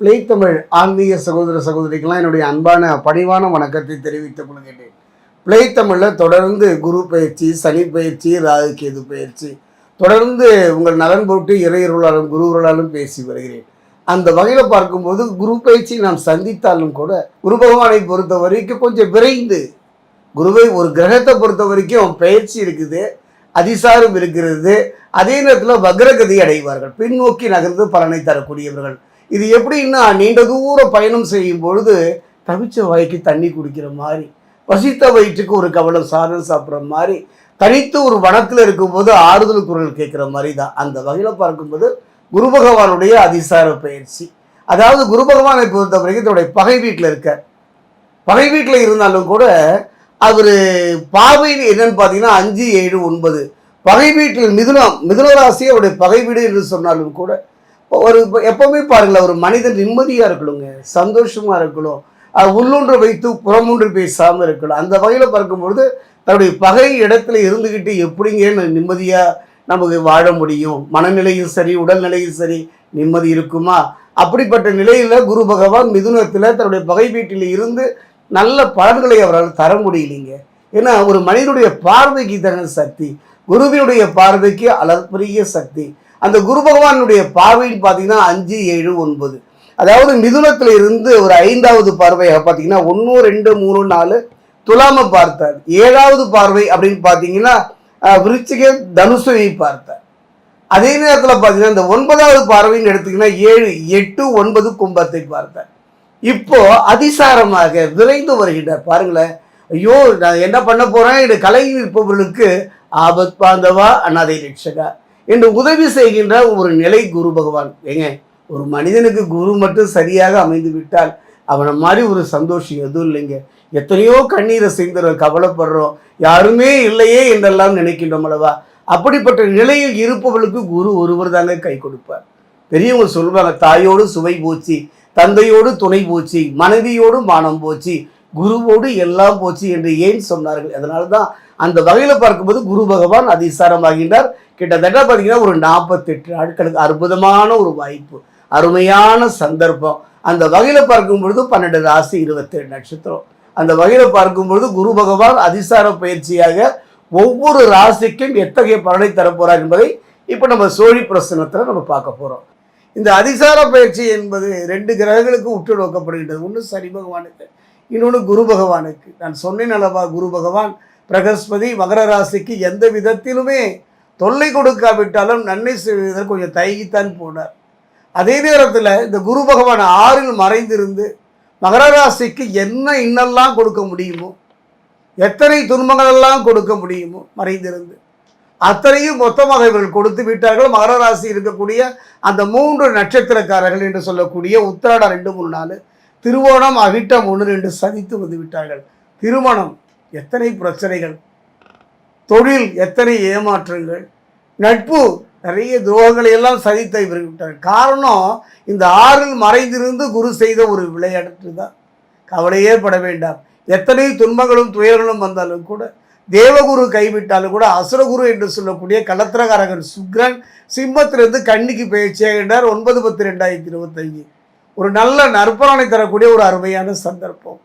பிளேத்தமிழ் ஆன்மீக சகோதர சகோதரிக்கெல்லாம் என்னுடைய அன்பான பணிவான வணக்கத்தை தெரிவித்துக் கொள்கின்றேன். பிளே தமிழில் தொடர்ந்து குரு பயிற்சி சனி பயிற்சி ராகு கேது பயிற்சி தொடர்ந்து உங்கள் நலன் போட்டு இறையருளாலும் குருவர்களாலும் பேசி வருகிறேன். அந்த வகையில் பார்க்கும்போது குரு பயிற்சி நாம் சந்தித்தாலும் கூட குரு பகவானை பொறுத்த வரைக்கும் கொஞ்சம் விரைந்து குருவை ஒரு கிரகத்தை பொறுத்த வரைக்கும் பயிற்சி இருக்குது அதிசாரம் இருக்கிறது. அதே நேரத்தில் வக்ரகதி அடைவார்கள். பின்னோக்கி நகர்ந்து பலனை தரக்கூடியவர்கள். இது எப்படின்னா நீண்ட தூர பயணம் செய்யும் பொழுது தவிச்ச வாய்க்கு தண்ணி குடிக்கிற மாதிரி பசித்த வயிற்றுக்கு ஒரு கவலம் சாதம் சாப்பிட்ற மாதிரி தனித்து ஒரு வனத்தில் இருக்கும்போது ஆறுதல் குரல் கேட்குற மாதிரி தான் அந்த வகையில் பார்க்கும்போது குரு பகவானுடைய அதிசார பயிற்சி. அதாவது குரு பகவானை பொறுத்த வரைக்கும் தன்னுடைய பகை வீட்டில் இருக்க பகை வீட்டில் இருந்தாலும் கூட அவர் பார்வை என்னன்னு பார்த்தீங்கன்னா அஞ்சு ஏழு ஒன்பது. பகை வீட்டில் மிதுனம் மிதுன ராசி அவருடைய பகை வீடு என்று சொன்னாலும் கூட ஒரு எப்பவுமே பாருங்களேன் ஒரு மனிதன் நிம்மதியாக இருக்கணுங்க சந்தோஷமாக இருக்கணும். அது உள்ளொன்று வைத்து புறமொன்று பேசாமல் இருக்கணும். அந்த வகையில் பார்க்கும்பொழுது தன்னுடைய பகை இடத்துல இருந்துக்கிட்டு எப்படிங்க நிம்மதியாக நமக்கு வாழ முடியும்? மனநிலையும் சரி உடல்நிலையும் சரி நிம்மதி இருக்குமா? அப்படிப்பட்ட நிலையில் குரு பகவான் மிதுனத்தில் தன்னுடைய பகை வீட்டில் இருந்து நல்ல பலன்களை அவரால் தர முடியலைங்க. ஏன்னா ஒரு மனிதனுடைய பார்வைக்கு தானே சக்தி குருவினுடைய பார்வைக்கு அளப்பரிய சக்தி. அந்த குரு பகவானுடைய பார்வைன்னு பார்த்தீங்கன்னா அஞ்சு ஏழு ஒன்பது. அதாவது மிதுனத்தில் இருந்து ஒரு ஐந்தாவது பார்வையாக பார்த்தீங்கன்னா ஒன்று ரெண்டு மூணு நாலு துலாம பார்த்தார். ஏழாவது பார்வை அப்படின்னு பார்த்தீங்கன்னா விருச்சிக தனுசுவை பார்த்தார். அதே நேரத்தில் பார்த்தீங்கன்னா இந்த ஒன்பதாவது பார்வைன்னு எடுத்தீங்கன்னா ஏழு எட்டு ஒன்பது கும்பத்தை பார்த்தார். இப்போ அதிசாரமாக விரைந்து வருகின்றார். பாருங்களேன். ஐயோ நான் என்ன பண்ண போறேன்? என் கலை நிற்பவர்களுக்கு ஆபத் பாந்தவா அண்ணாதை ரட்சகா. என்று உதவி செய்கின்ற ஒரு நிலை குரு பகவான். ஏங்க ஒரு மனிதனுக்கு குரு மட்டும் சரியாக அமைந்து விட்டால் அவனை மாதிரி ஒரு சந்தோஷம் எதுவும் இல்லைங்க. எத்தனையோ கண்ணீரை செய்துறோம் கவலைப்படுறோம். யாருமே இல்லையே என்றெல்லாம் நினைக்கின்றோம் அல்லவா? அப்படிப்பட்ட நிலையில் இருப்பவர்களுக்கு குரு ஒருவர் தாங்க கை கொடுப்பார். பெரியவங்க சொல்லுவாங்க தாயோடு சுவை போச்சு தந்தையோடு துணை போச்சு மனைவியோடு மானம் போச்சு குருவோடு எல்லாம் போச்சு என்று ஏன் சொன்னார்கள்? அதனால தான் அந்த வகையில் பார்க்கும்போது குரு பகவான் அதிசாரமாகின்றார். கிட்டத்தட்ட பார்த்தீங்கன்னா ஒரு நாற்பத்தெட்டு நாட்களுக்கு அற்புதமான ஒரு வாய்ப்பு அருமையான சந்தர்ப்பம். அந்த வகையில் பார்க்கும் பொழுது பன்னெண்டு ராசி இருபத்தேழு நட்சத்திரம். அந்த வகையில் பார்க்கும் பொழுது குரு பகவான் அதிசார பயிற்சியாக ஒவ்வொரு ராசிக்கும் எத்தகைய பலனை தரப்போகிறார் என்பதை இப்போ நம்ம சோழி பிரசனத்தில் நம்ம பார்க்க போகிறோம் இந்த அதிசார பயிற்சி என்பது ரெண்டு கிரகங்களுக்கு உற்று நோக்கப்படுகின்றது. ஒன்று சனி பகவானுக்கு இன்னொன்று குரு பகவானுக்கு. நான் சொன்னேன் அல்லவா குரு பகவான் பிரகஸ்பதி மகர ராசிக்கு எந்த விதத்திலுமே தொல்லை கொடுக்காவிட்டாலும் நன்மை செய்வதற்கு கொஞ்சம் தயகித்தான் போனார். அதே நேரத்தில் இந்த குரு பகவான் ஆறில் மறைந்திருந்து மகர ராசிக்கு என்ன இன்னெல்லாம் கொடுக்க முடியுமோ எத்தனை துன்பங்களெல்லாம் கொடுக்க முடியுமோ மறைந்திருந்து அத்தனையும் மொத்தமாக இவர்கள் கொடுத்து விட்டார்கள். மகர ராசி இருக்கக்கூடிய அந்த மூன்று நட்சத்திரக்காரர்கள் என்று சொல்லக்கூடிய உத்திராடம் ரெண்டு மூணு நாலு திருவோணம் அவிட்டம் ஒன்று ரெண்டு சதித்து வந்து விட்டார்கள். திருமணம் எத்தனை பிரச்சனைகள். தொழில் எத்தனை ஏமாற்றங்கள்? நட்பு நிறைய துரோகங்களை எல்லாம் சதித்து இவர்கள் காரணம் இந்த ஆறில் மறைந்திருந்து குரு செய்த ஒரு விளையாட்டு தான் கவலையே பட வேண்டாம். எத்தனை துன்பங்களும் துயர்களும் வந்தாலும் கூட தேவகுரு கைவிட்டாலும் கூட அசுரகுரு என்று சொல்லக்கூடிய கலத்திரகாரகன் சுக்ரன் சிம்மத்திலிருந்து கன்னிக்கு பயிற்சியாகின்றார் ஒன்பது பத்து ரெண்டாயிரத்தி இருபத்தஞ்சு ஒரு நல்ல நற்பலனை தரக்கூடிய ஒரு அருமையான சந்தர்ப்பம்.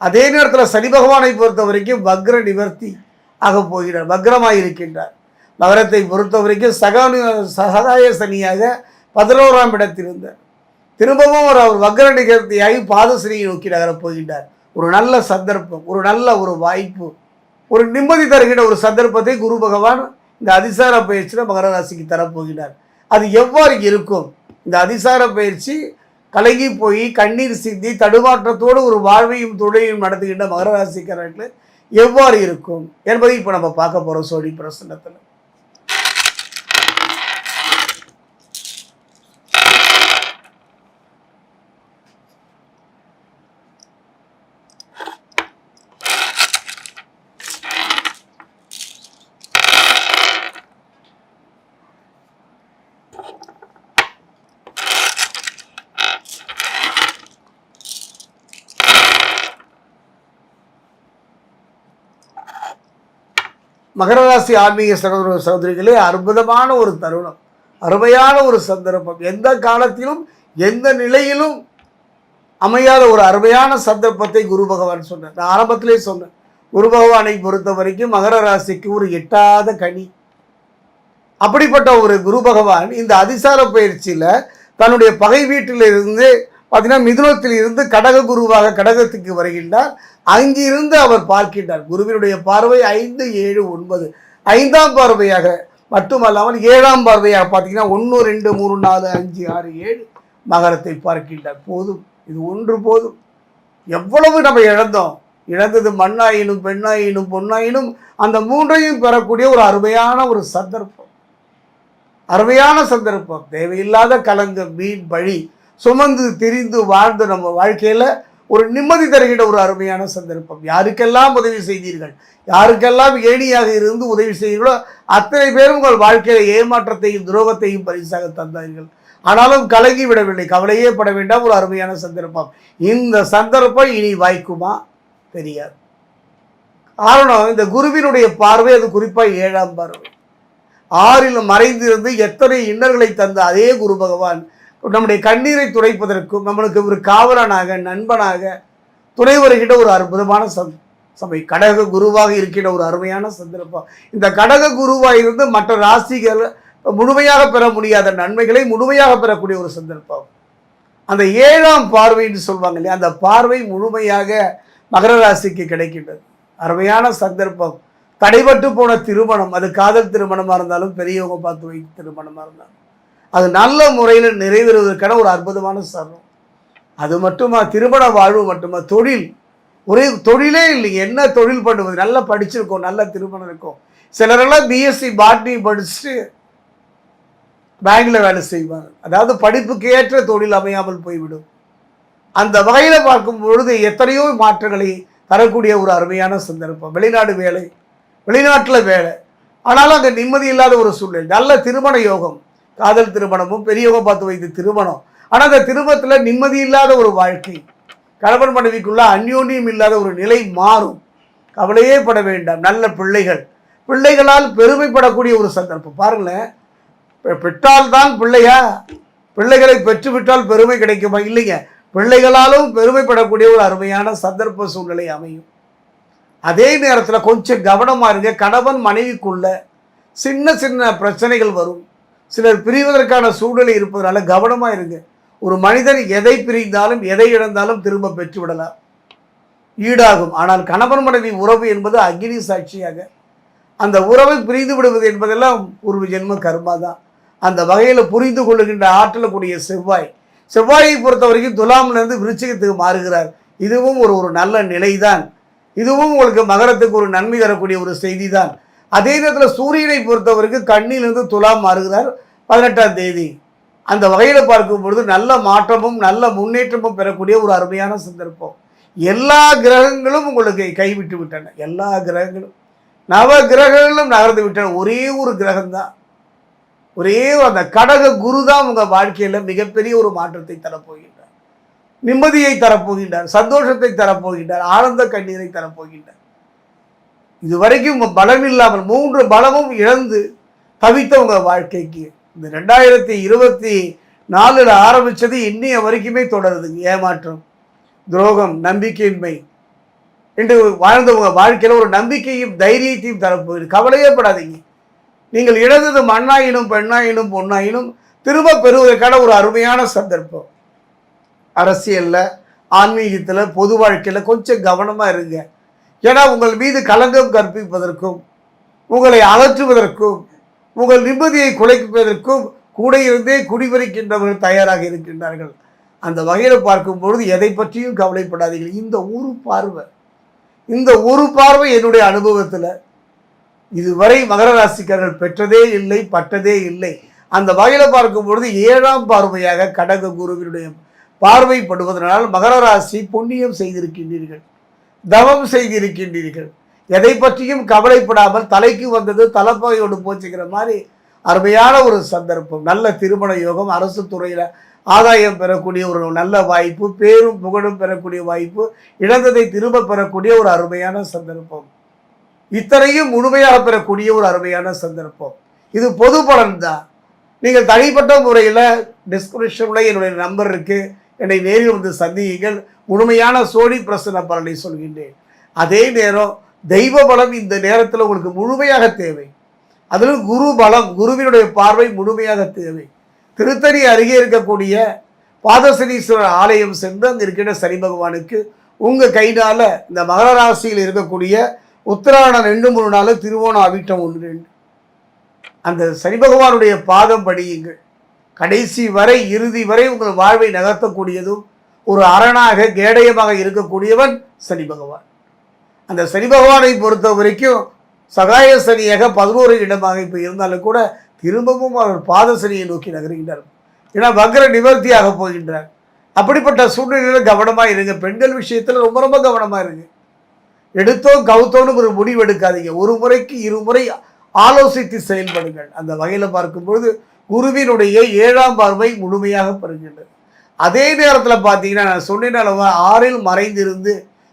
அதே நேரத்தில் சனி பகவானை பொறுத்த வரைக்கும் வக்ர நிவர்த்தி. ஆகப் போகிறார் வக்ரமாக இருக்கின்றார் மகரத்தை பொறுத்த வரைக்கும் சகானு சகாய சனியாக பதினோராம் இடத்தில் இருந்தார் திரும்பவும் ஒரு அவர் வக்ர நிகழ்த்தியாகி பாதசனியை நோக்கி நகரப் போகின்றார். ஒரு நல்ல சந்தர்ப்பம் ஒரு நல்ல ஒரு வாய்ப்பு ஒரு நிம்மதி தருகின்ற ஒரு சந்தர்ப்பத்தை குரு பகவான் இந்த அதிசார பயிற்சியில் மகர ராசிக்கு தரப்போகிறார் அது எவ்வாறு இருக்கும்? இந்த அதிசார பயிற்சி கலங்கி போய் கண்ணீர் சிந்தி தடுமாற்றத்தோடு ஒரு வாழ்வையும் தொழிலையும் நடத்துகின்ற மகர ராசிக்காரர்கள் எவ்வாறு இருக்கும் என்பதை இப்போ நம்ம பார்க்க போகிறோம் சோழி பிரசன்னத்தில். மகர ராசி ஆன்மீக சகோதர சகோதரிகளே அற்புதமான ஒரு தருணம். அருமையான ஒரு சந்தர்ப்பம். எந்த காலத்திலும் எந்த நிலையிலும் அமையாத ஒரு அருமையான சந்தர்ப்பத்தை குரு பகவான் சொன்னார். நான் ஆரம்பத்திலே சொன்னேன். குரு பகவானை பொறுத்த வரைக்கும் மகர ராசிக்கு ஒரு எட்டாத கனி. அப்படிப்பட்ட ஒரு குரு பகவான் இந்த அதிசார பயிற்சியில் தன்னுடைய பகை வீட்டிலிருந்து பார்த்தீங்கன்னா மிதுனத்தில் இருந்து கடக குருவாக கடகத்துக்கு வருகின்றார். அங்கிருந்து அவர் பார்க்கின்றார். குருவினுடைய பார்வை ஐந்து ஏழு ஒன்பது. ஐந்தாம் பார்வையாக மட்டுமல்லாமல் ஏழாம் பார்வையாக பார்த்தீங்கன்னா ஒன்று ரெண்டு மூணு நாலு அஞ்சு ஆறு ஏழு மகரத்தை பார்க்கின்றார். போதும். இது ஒன்று போதும். எவ்வளவு நம்ம இழந்தோம். இழந்தது மண்ணாயினும் பெண்ணாயினும் பொன்னாயினும் அந்த மூன்றையும் பெறக்கூடிய ஒரு அருமையான ஒரு சந்தர்ப்பம். அருமையான சந்தர்ப்பம். தேவையில்லாத கலங்க மீன் பழி சுமந்து திரிந்து வாழ்ந்து நம்ம வாழ்க்கையில் ஒரு நிம்மதி தருகின்ற ஒரு அருமையான சந்தர்ப்பம். யாருக்கெல்லாம் உதவி செய்தீர்கள்? யாருக்கெல்லாம் ஏணியாக இருந்து உதவி செய்தீர்களோ அத்தனை பேரும் உங்கள் வாழ்க்கையில் ஏமாற்றத்தையும் துரோகத்தையும் பரிசாக தந்தார்கள். ஆனாலும் கலங்கி விடவில்லை கவலையே பட வேண்டாம் ஒரு அருமையான சந்தர்ப்பம். இந்த சந்தர்ப்பம் இனி வாய்க்குமா? தெரியாது. காரணம் இந்த குருவினுடைய பார்வை அது குறிப்பாக ஏழாம் பார்வை. ஆறில் மறைந்திருந்து எத்தனை இன்னல்களை தந்த அதே குரு பகவான் நம்முடைய கண்ணீரை துடைப்பதற்கும் நம்மளுக்கு ஒரு காவலனாக நண்பனாக துணை வருகின்ற ஒரு அற்புதமான சம் சபை கடக குருவாக இருக்கின்ற ஒரு அருமையான சந்தர்ப்பம். இந்த கடக குருவாக இருந்து மற்ற ராசிகள் முழுமையாக பெற முடியாத நன்மைகளை முழுமையாக பெறக்கூடிய ஒரு சந்தர்ப்பம். அந்த ஏழாம் பார்வைன்னு சொல்லுவாங்க இல்லையா அந்த பார்வை முழுமையாக மகர ராசிக்கு கிடைக்கின்றது. அருமையான சந்தர்ப்பம். தடைபட்டு போன திருமணம் அது காதல் திருமணமாக இருந்தாலும் பெரியவங்க பார்த்து வைக்கும் திருமணமாக இருந்தாலும். அது நல்ல முறையில் நிறைவேறுவதற்கான ஒரு அற்புதமான சரணம். அது மட்டுமா திருமண வாழ்வு மட்டுமா தொழில்? ஒரே தொழிலே இல்லைங்க என்ன தொழில் பண்ணுவது? நல்லா படிச்சிருக்கோம் நல்ல திருமணம் இருக்கும். சிலரெல்லாம் பிஎஸ்சி பாட்னி படிச்சுட்டு பேங்கில் வேலை செய்வாங்க. அதாவது படிப்புக்கு ஏற்ற தொழில் அமையாமல் போய்விடும். அந்த வகையில் பார்க்கும் பொழுது எத்தனையோ மாற்றங்களை தரக்கூடிய ஒரு அருமையான சந்தர்ப்பம். வெளிநாடு வேலை வெளிநாட்டில் வேலை. ஆனாலும் அங்கே நிம்மதி இல்லாத ஒரு சூழ்நிலை. நல்ல திருமண யோகம். காதல் திருமணமும் பெரியவங்க பார்த்து வைத்த திருமணம். ஆனால் அந்த திருமணத்தில் நிம்மதி இல்லாத ஒரு வாழ்க்கை. கணவன் மனைவிக்குள்ள அந்யோன்யம் இல்லாத ஒரு நிலை மாறும். கவலையே பட வேண்டாம். நல்ல பிள்ளைகள். பிள்ளைகளால் பெருமைப்படக்கூடிய ஒரு சந்தர்ப்பம். பாருங்களேன். பெற்றால் பெற்றால்தான் பிள்ளையா? பிள்ளைகளை பெற்றுவிட்டால் பெருமை கிடைக்குமா? இல்லைங்க. பிள்ளைகளாலும் பெருமைப்படக்கூடிய ஒரு அருமையான சந்தர்ப்ப சூழ்நிலை அமையும். அதே நேரத்தில் கொஞ்சம் கவனமாக இருங்க. கணவன் மனைவிக்குள்ள சின்ன சின்ன பிரச்சனைகள் வரும். சிலர் பிரிவதற்கான சூழ்நிலை இருப்பதனால கவனமாக இருங்க. ஒரு மனிதன் எதை பிரிந்தாலும் எதை இழந்தாலும் திரும்ப பெற்று விடலாம் ஈடாகும். ஆனால் கணவன் மனைவி உறவு என்பது அக்னி சாட்சியாக. அந்த உறவை பிரிந்து விடுவது என்பதெல்லாம் ஒரு ஜென்ம கர்மா தான். அந்த வகையில் புரிந்து கொள்ளுகின்ற ஆற்றலக்கூடிய செவ்வாய். செவ்வாயை பொறுத்த வரைக்கும் துலாம்லேருந்து விருச்சிகத்துக்கு மாறுகிறார். இதுவும் ஒரு ஒரு நல்ல நிலைதான். இதுவும் உங்களுக்கு மகரத்துக்கு ஒரு நன்மை தரக்கூடிய ஒரு செய்தி தான் அதே நேரத்தில் சூரியனை பொறுத்தவருக்கு கண்ணிலிருந்து துலாம் மாறுகிறார் பதினெட்டாம் தேதி. அந்த வகையில் பார்க்கும் பொழுது நல்ல மாற்றமும் நல்ல முன்னேற்றமும் பெறக்கூடிய ஒரு அருமையான சந்தர்ப்பம். எல்லா கிரகங்களும் உங்களுக்கு கைவிட்டு விட்டன. எல்லா கிரகங்களும். நவ கிரகங்களும் நகர்ந்து விட்டன. ஒரே ஒரு கிரகம்தான். ஒரே அந்த கடக குரு தான் உங்கள் வாழ்க்கையில் மிகப்பெரிய ஒரு மாற்றத்தை தரப்போகின்றார். நிம்மதியை தரப்போகின்றார். சந்தோஷத்தை தரப்போகின்றார். ஆனந்த கண்ணீரை தரப்போகின்றார். இதுவரைக்கும் உங்கள் பலம் இல்லாமல் மூன்று பலமும் இழந்து தவித்தவங்க வாழ்க்கைக்கு. இந்த ரெண்டாயிரத்தி இருபத்தி நாலில் ஆரம்பித்தது இன்னைய வரைக்குமே தொடருதுங்க ஏமாற்றம் துரோகம் நம்பிக்கையின்மை. என்று வாழ்ந்த வாழ்க்கையில் ஒரு நம்பிக்கையும் தைரியத்தையும் தரப்போகுது. கவலையே படாதீங்க. நீங்கள் இழந்தது மண்ணாயினும் பெண்ணாயினும் பொண்ணாயினும் திரும்ப பெறுவதற்கான ஒரு அருமையான சந்தர்ப்பம். அரசியலில் ஆன்மீகத்தில் பொது வாழ்க்கையில் கொஞ்சம் கவனமாக இருங்க. ஏன்னா உங்கள் மீது களங்கம் கற்பிப்பதற்கும் உங்களை அகற்றுவதற்கும் உங்கள் நிம்மதியை குலைப்பதற்கும் கூட இருந்தே குடிபறிக்கின்றவர்கள் தயாராக இருக்கின்றார்கள். அந்த வகையில் பார்க்கும் பொழுது எதை பற்றியும் கவலைப்படாதீர்கள். இந்த ஒரு பார்வை இந்த ஒரு பார்வை என்னுடைய அனுபவத்தில் இதுவரை மகர ராசிக்காரர்கள் பெற்றதே இல்லை பட்டதே இல்லை. அந்த வகையில் பார்க்கும் பொழுது ஏழாம் பார்வையாக கடக குருவினுடைய பார்வைப்படுவதனால் மகர ராசி புண்ணியம் செய்திருக்கின்றீர்கள். தவம் செய்திருக்கின்றீர்கள். எதை பற்றியும் கவலைப்படாமல் தலைக்கு வந்தது தலைப்பகையோடு போச்சுக்கிற மாதிரி அருமையான ஒரு சந்தர்ப்பம் நல்ல திருமண யோகம் அரசு துறையில் ஆதாயம் பெறக்கூடிய ஒரு நல்ல வாய்ப்பு பேரும் புகழும் பெறக்கூடிய வாய்ப்பு இழந்ததை திரும்ப பெறக்கூடிய ஒரு அருமையான சந்தர்ப்பம். இத்தனையும் முழுமையாக பெறக்கூடிய ஒரு அருமையான சந்தர்ப்பம். இது பொது பலன் தான் நீங்கள் தனிப்பட்ட முறையில் டிஸ்கிரிப்ஷனில் என்னுடைய நம்பர் இருக்குது என்னை நேரில் வந்து சந்தியுங்கள். முழுமையான சோழி பிரசன பலனை சொல்கின்றேன். அதே நேரம் தெய்வ பலம் இந்த நேரத்தில் உங்களுக்கு முழுமையாக தேவை. அதிலும் குரு பலம் குருவினுடைய பார்வை முழுமையாக தேவை. திருத்தணி அருகே இருக்கக்கூடிய பாதசனீஸ்வரர் ஆலயம் சென்று அங்கே இருக்கிற சனி பகவானுக்கு உங்கள் கைனால இந்த மகர ராசியில் இருக்கக்கூடிய உத்தராயணம் ரெண்டு மூணு நாள் திருவோணம் அவிட்டம் ஒன்று ரெண்டு. அந்த சனி பகவானுடைய பாதம் படியுங்கள். கடைசி வரை இறுதி வரை உங்கள் வாழ்வை நகர்த்தக்கூடியதும் ஒரு அரணாக கேடயமாக இருக்கக்கூடியவன் சனி பகவான். அந்த சனி பகவானை பொறுத்த வரைக்கும் சகாய சனியாக பதினோரு இடமாக இப்போ இருந்தாலும் கூட திரும்பவும் அவர் பாத சனியை நோக்கி நகர்கின்றார். ஏன்னா வக்ர நிவர்த்தியாக போகின்றார். அப்படிப்பட்ட சூழ்நிலையில் கவனமாக இருங்க. பெண்கள் விஷயத்தில் ரொம்ப ரொம்ப கவனமாக இருங்க. எடுத்தோ கவுத்தோன்னு ஒரு முடிவு எடுக்காதீங்க. ஒரு முறைக்கு இருமுறை ஆலோசித்து செயல்படுங்கள். அந்த வகையில் பார்க்கும்பொழுது குருவினுடைய ஏழாம் பார்வை முழுமையாக பெறுகின்றது. அதே நேரத்தில் பார்த்தீங்கன்னா நான் சொன்னேன் அளவு ஆறில் மறைந்திருந்து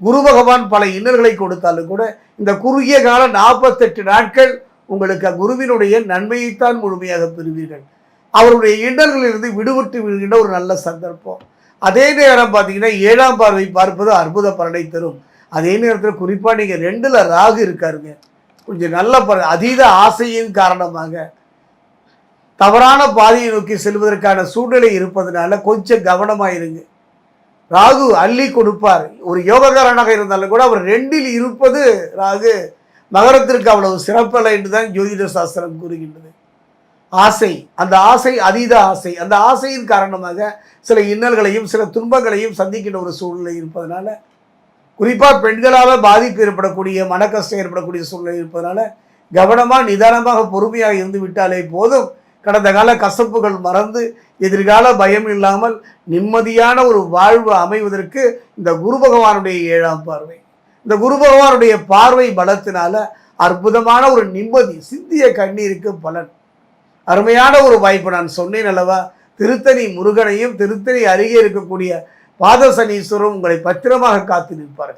குரு பகவான் பல இன்னல்களை கொடுத்தாலும் கூட இந்த குறுகிய கால நாற்பத்தெட்டு நாட்கள் உங்களுக்கு குருவினுடைய நன்மையைத்தான் முழுமையாக பெறுவீர்கள். அவருடைய இன்னல்களிலிருந்து விடுபட்டு விடுகின்ற ஒரு நல்ல சந்தர்ப்பம். அதே நேரம் பார்த்தீங்கன்னா ஏழாம் பார்வை பார்ப்பது அற்புத பலனை தரும். அதே நேரத்தில் குறிப்பாக நீங்கள் ரெண்டில் ராகு இருக்காருங்க. கொஞ்சம் நல்ல பல அதீத ஆசையின் காரணமாக தவறான பாதையை நோக்கி செல்வதற்கான சூழ்நிலை இருப்பதனால கொஞ்சம் கவனமாக இருங்க ராகு அள்ளி கொடுப்பார். ஒரு யோகக்காரனாக இருந்தாலும் கூட அவர் ரெண்டில் இருப்பது ராகு மகரத்திற்கு அவ்வளவு சிறப்பல்ல என்று தான் ஜோதிட சாஸ்திரம் கூறுகின்றது. ஆசை அந்த ஆசை அதீத ஆசை. அந்த ஆசையின் காரணமாக சில இன்னல்களையும் சில துன்பங்களையும் சந்திக்கின்ற ஒரு சூழ்நிலை இருப்பதனால குறிப்பாக பெண்களால் பாதிப்பு ஏற்படக்கூடிய மனக்கஷ்டம் ஏற்படக்கூடிய சூழ்நிலை இருப்பதனால கவனமாக நிதானமாக பொறுமையாக இருந்து விட்டாலே போதும். கடந்த கால கசப்புகள் மறந்து எதிர்கால பயம் இல்லாமல் நிம்மதியான ஒரு வாழ்வு அமைவதற்கு இந்த குரு பகவானுடைய ஏழாம் பார்வை. இந்த குரு பகவானுடைய பார்வை பலத்தினால அற்புதமான ஒரு நிம்மதி சிந்திய கண்ணீருக்கு பலன். அருமையான ஒரு வாய்ப்பு நான் சொன்னேன் அல்லவா? திருத்தணி முருகனையும் திருத்தணி அருகே இருக்கக்கூடிய பாதசனீஸ்வரம் உங்களை பத்திரமாக காத்து நிற்பார்கள்.